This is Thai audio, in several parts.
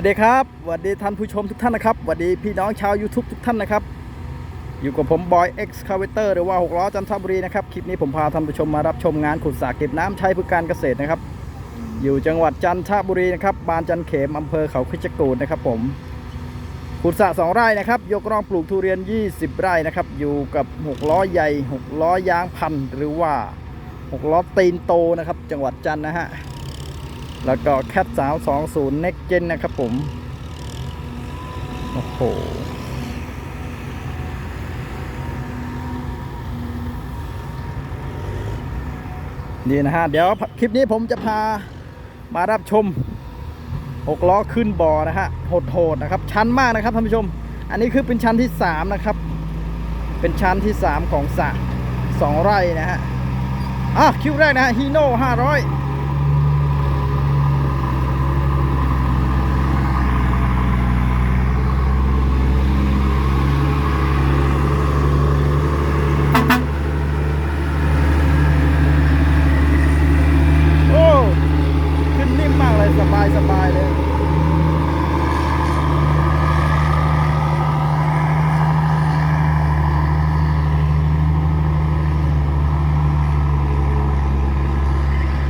วัสดีครับสวัสดีท่านผู้ชมทุกท่านนะครับสวัสดีพี่น้องชาว YouTube ทุกท่านนะครับ อยู่กับผมบอย Excavator หรือว่า6ล้อจันทบุรีนะครับ คลิปนี้ผมพาท่านผู้ชมมารับชมงานขุดสระเก็บน้ำใช้เพื่อการเกษตรนะครับ อยู่จังหวัดจันทบุรีนะครับ บานจันเขมอำเภอเขาคิชกูดนะครับผม ขุดสระสองไร่นะครับ ยกร่องปลูกทุเรียน 20 ไร่นะครับ อยู่กับ6ล้อใหญ่6ล้อยางพันหรือว่า6ล้อตีนโตนะครับ จังหวัดจันนะฮะ แล้วก็แคทสาว20 Next Gen นะครับผม โอ้โห นี่นะฮะ เดี๋ยวคลิปนี้ผมจะพามารับชม6ล้อขึ้นบ่อนะฮะโหดๆนะครับ ชันมากนะครับท่านผู้ชม อันนี้คือเป็นชั้นที่3นะครับ เป็นชั้นที่3ของสระ2ไร่นะฮะ อะคิวแรกนะฮะฮีโน่500โอ้ ขึ้นนิ่มมากเลย สบายเลย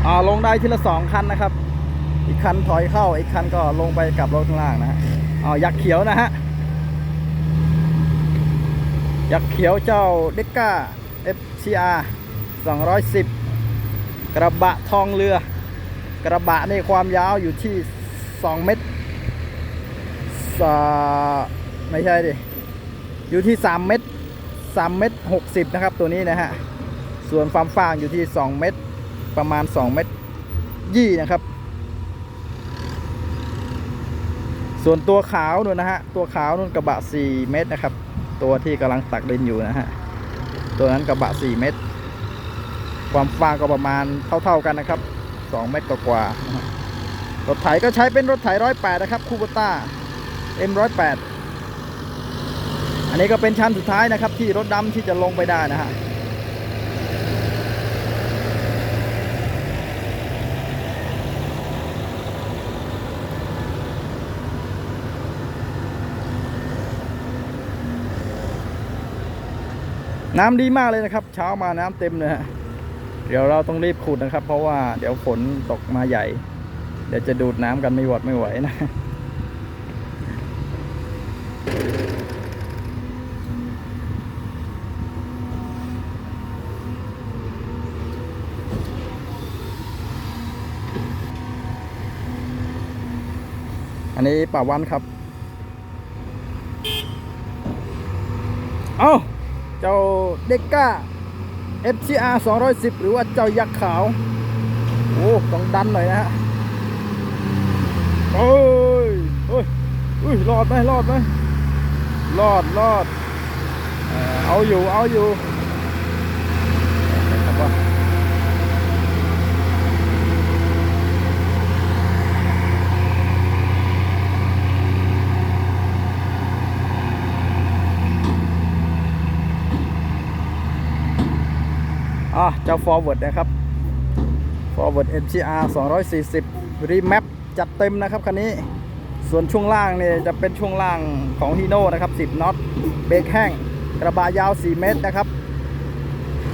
อ่าลงได้ทีละสองคันนะครับ อีกคันถอยเข้า อีกคันก็ลงไปกลับรถข้างล่างนะฮะอ๋อยักษ์เขียวนะฮะ ยักษ์เขียวเจ้าเด็กก้า FCR 210 กระบะทองเรือ กระบะในความยาวอยู่ที่ 2 เมตรสไม่ใช่ดิ อยู่ที่ 3 เมตร 3 เมตร 60 นะครับ ตัวนี้นะฮะ ส่วนความฟางอยู่ที่ 2 เมตร ประมาณ 2 เมตรยี่นะครับ ส่วนตัวขาวนู่นนะฮะ ตัวขาวนู่นกระบะ 4 เมตรนะครับ ตัวที่กำลังตักดินอยู่นะฮะ ตัวนั้นกระบะ 4 เมตร ความฟางก็ประมาณเท่า ๆกันนะครับ 2 เมตรกว่ารถไถก็ใช้เป็นรถไถร้อยแปดนะครับคูบต้า M ร้อยแปดอันนี้ก็เป็นชั้นสุดท้ายนะครับ ที่รถดำที่จะลงไปได้นะฮะน้ำดีมากเลยนะครับ เช้ามาน้ำเต็มเลยฮะ เดี๋ยวเราต้องรีบขุดนะครับ เพราะว่าเดี๋ยวฝนตกมาใหญ่ เดี๋ยวจะดูดน้ำกันไม่หวดไม่ไหวนะอันนี้ป่าวันครับ เอ้า เจ้าเด็กก้า FCR 210 หรือว่าเจ้ายักษ์ขาว โอ้ต้องดันหน่อยนะฮะโอ้ยโอ้ยอุ้ยรอดไหมรอดไหมรอดรอดเอ่อเอาอยู่เอาอยู่ครับว่า อะเจ้า forward นะครับ forward MGR 240 remap จัดเต็มนะครับคันนี้ส่วนช่วงล่างเนี่ยจะเป็นช่วงล่างของฮีโน่นะครับ 10น็อตเบรกแห้งกระบะยาว 4 เมตรนะครับ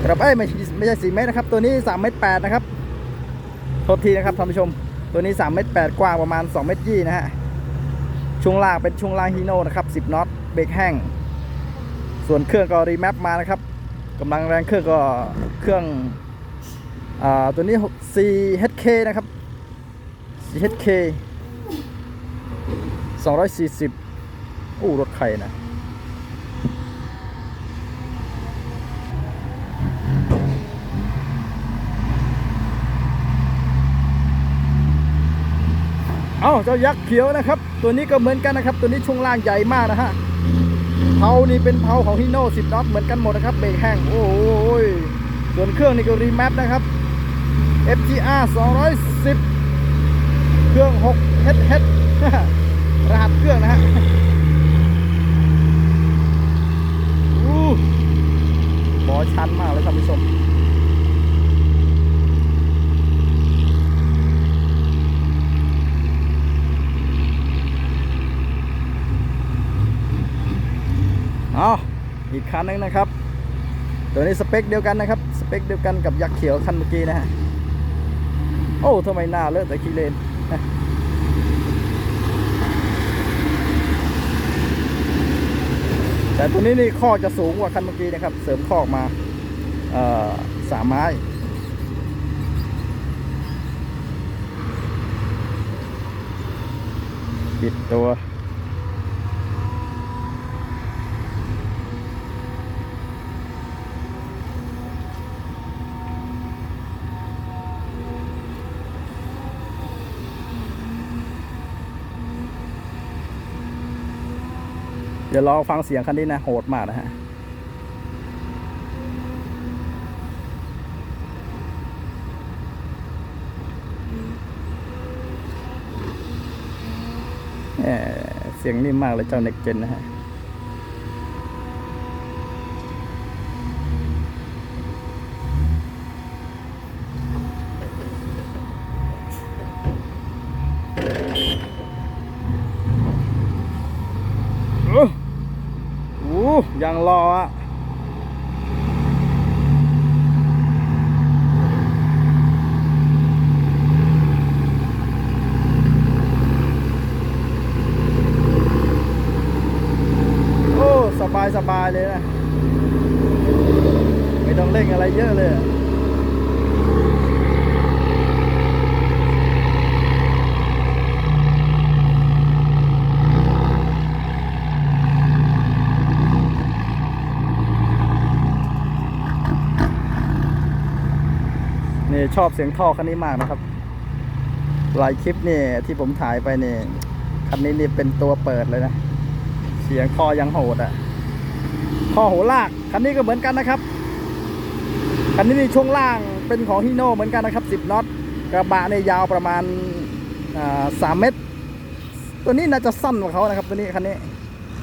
กระบะไม่ไม่ใช่4เมตรนะครับ ตัวนี้3เมตร8นะครับโทษทีนะครับท่านผู้ชม ตัวนี้3เมตร8กว้างประมาณ2เมตรยี่นะฮะช่วงล่างเป็นช่วงล่างฮีโน่นะครับ 10น็อตเบรกแห้งส่วนเครื่องก็รีแมปมานะครับ กำลังแรงเครื่องก็เครื่องอตัวนี้ 4HK นะครับ 4HK 240อู้รถใครนะเอ้าเจ้ายักษ์เขียวนะครับ ตัวนี้ก็เหมือนกันนะครับ ตัวนี้ช่วงล่างใหญ่มากนะฮะ เผานี่เป็นเผาของฮิโน่สิบน็อตเหมือนกันหมดนะครับเบรกแห้งโอ้ยส่วนเครื่องนี่ก็รีแมปนะครับ FTR 210 เครื่อง6 HH รหัสเครื่องนะฮะอู้บอชันมากเลยท่านผู้ชม อ เอาอีก คันหนึงนะครับ ตัวนี้สเปคเดียวกันนะครับ สเปคเดียวกันกับยักษ์เขียวคันเมื่อกี้นะฮะ โอ้ทำไมหน้าเลอะแต่ขี้เลนแต่ตัวนี้นี่ข้อจะสูงกว่าคันเมื่อกี้นะครับ เสริมข้อมาเอ่อสามไม้ปิดตัว ดี๋ยวรอฟังเสียงคันนี้นะ โหดมากนะฮะเสียงนิ่มมากเลยเจ้าเน็กเจนนะฮะ โอ้โห ยังรออะโอ้สบายสบายเลยนะ ไม่ต้องเร่งอะไรเยอะเลย นี่ชอบเสียงท่อคันนี้มากนะครับ หลายคลิปนี่ที่ผมถ่ายไปนี่คันนี้นี่เป็นตัวเปิดเลยนะ เสียงท่อยังโหดอะท่อโหลากคันนี้ก็เหมือนกันนะครับคันนี้นี่ช่วงล่างเป็นของฮีโน่เหมือนกันนะครับ10น็อตกระบะเนี่ยยาวประมาณสามเมตร ตัวนี้น่าจะสั้นกว่าเขานะครับ ตัวนี้คันนี้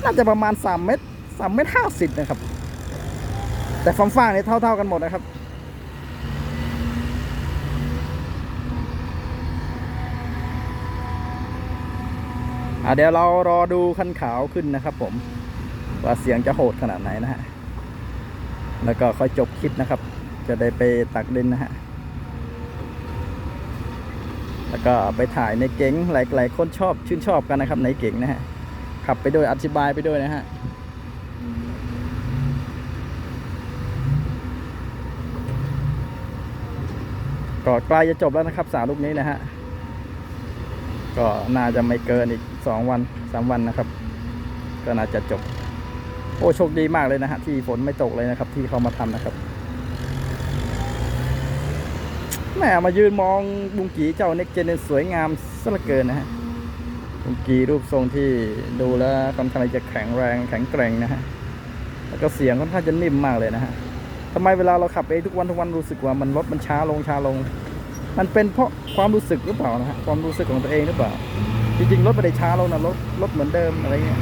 น่าจะประมาณ3เมตร3เมตรห้าสิบนะครับ แต่ฟังฟ้างเนี่ยเท่า ๆกันหมดนะครับ เดี๋ยวเรารอดูคันขาวขึ้นนะครับ ผมว่าเสียงจะโหดขนาดไหนนะฮะแล้วก็ค่อยจบคลิปนะครับ จะได้ไปตักดินนะฮะแล้วก็ไปถ่ายในเก๋งหลายๆคนชอบชื่นชอบกันนะครับ ในเก๋งนะฮะขับไปด้วยอธิบายไปด้วยนะฮะก็ใกล้จะจบแล้วนะครับสาลูกนี้นะฮะ ก็น่าจะไม่เกินอีกสองวันสามวันนะครับ ก็น่าจะจบ โอ้โชคดีมากเลยนะฮะที่ฝนไม่ตกเลยนะครับ ที่เขามาทำนะครับแม่มายืนมองบุงกีเจ้าเน็กเจนสวยงามซะเหลือเกินนะฮะบุงกีรูปทรงที่ดูแล้วค่อนข้างจะแข็งแรงแข็งแกร่งนะฮะแล้วก็เสียงค่อนข้างจะนิ่มมากเลยนะฮะทำไมเวลาเราขับเองทุกวันทุกวันรู้สึกว่ามันรถมันช้าลงช้าลง มันเป็นเพราะความรู้สึกหรือเปล่านะฮะความรู้สึกของตัวเองหรือเปล่า จริงๆรถไม่ได้ช้าลงนะรถรถเหมือนเดิมอะไรเงี้ย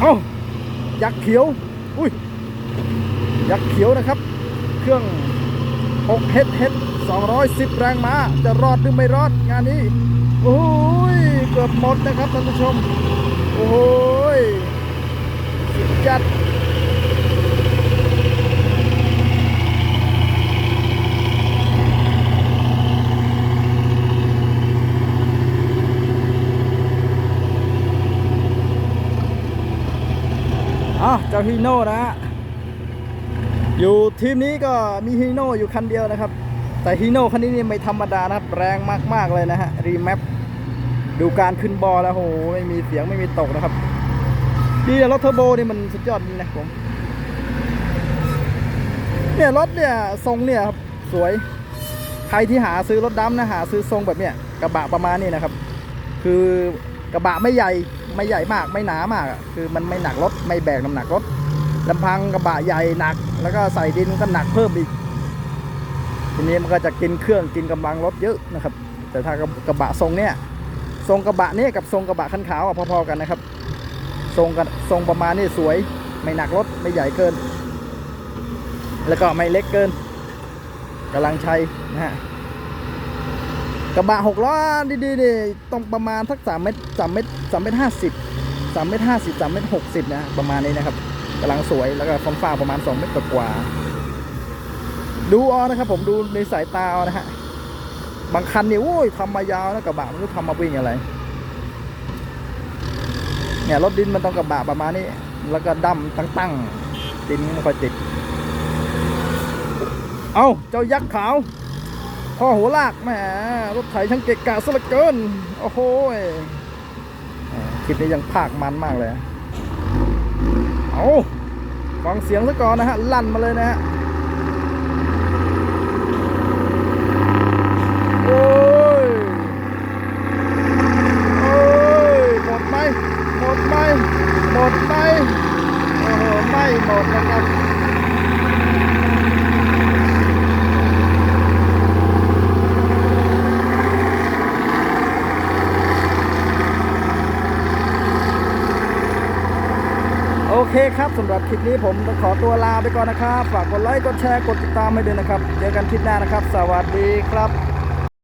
เอ้ายักษ์เขียว อุ้ยยักษ์เขียวนะครับ เครื่อง6 h h 210 แรงม้า จะรอดหรือไม่รอดงานนี้โอ้ยเกือบหมดนะครับท่านผู้ชม โอ้ยสุดจัด อะเจ้าฮีโน่นะฮะอยู่ทีมนี้ก็มีฮีโน่อยู่คันเดียวนะครับ แต่ฮีโน่คันนี้นี่ไม่ธรรมดานะครับ แรงมากๆเลยนะฮะรีแมปดูการขึ้นบอลแล้วโหไม่มีเสียงไม่มีตกนะครับ ดีแต่รถเทอร์โบนี่มันสุดยอดจริงนะผมเนี่ยรถเนี่ยทรงเนี่ยครับสวยใครที่หาซื้อรถดำนะหาซื้อทรงแบบเนี้ยกระบะประมาณนี้นะครับ คือกระบะไม่ใหญ่ไม่ใหญ่มากไม่หนามากอะคือมันไม่หนักรถ ไม่แบกน้ำหนักรถลำพังกระบะใหญ่หนัก แล้วก็ใส่ดินก็หนักเพิ่มอีก ทีนี้มันก็จะกินเครื่องกินกำลังรถเยอะนะครับ แต่ถ้ากระบะทรงเนี้ยทรงกระบะเนี้ยกับทรงกระบะคันขาวพอๆกันนะครับทรงกันทรงประมาณนี้สวย ไม่หนักรถไม่ใหญ่เกิน แล้วก็ไม่เล็กเกินกำลังใช้นะฮะกระบะหกล้อดีๆนี่ต้องประมาณสักสามเมตรสามเมตรสามเมตรห้าสิบ สามเมตรห้าสิบสามเมตรหกสิบนะประมาณนี้นะครับกำลังสวยแล้วก็ฟ้าประมาณ2เมตรกว่าดูเอนะครับผมดูในสายตาเอนะฮะบางคันเนี่ยโอ้ยทำมายาวนะกระบะไม่รู้ทำมาวิ่งอะไร เนี่ยรถดินมันต้องกระบะประมาณนี้ แล้วก็ดั้มตั้งๆดินไม่ค่อยติด เอาเจ้ายักษ์ขาวพ่อหัวลากแหมรถไถช่างเกะกะซะเหลือเกิน โอ้โห ลิปนี้ยังภาคมันมากเลย เอาฟังเสียงซะก่อนนะฮะ ลั่นมาเลยนะฮะโอ้ยโอ้ยหมดไหมหมดไหมหมดไหมโอ้โหไม่หมดนะครับ คครับสำหรับคลิปนี้ผมขอตัวลาไปก่อนนะครับ ฝากกดไลค์ กดแชร์ กดติดตามให้ด้วยนะครับ เจอกันคลิปหน้านะครับ สวัสดีครับ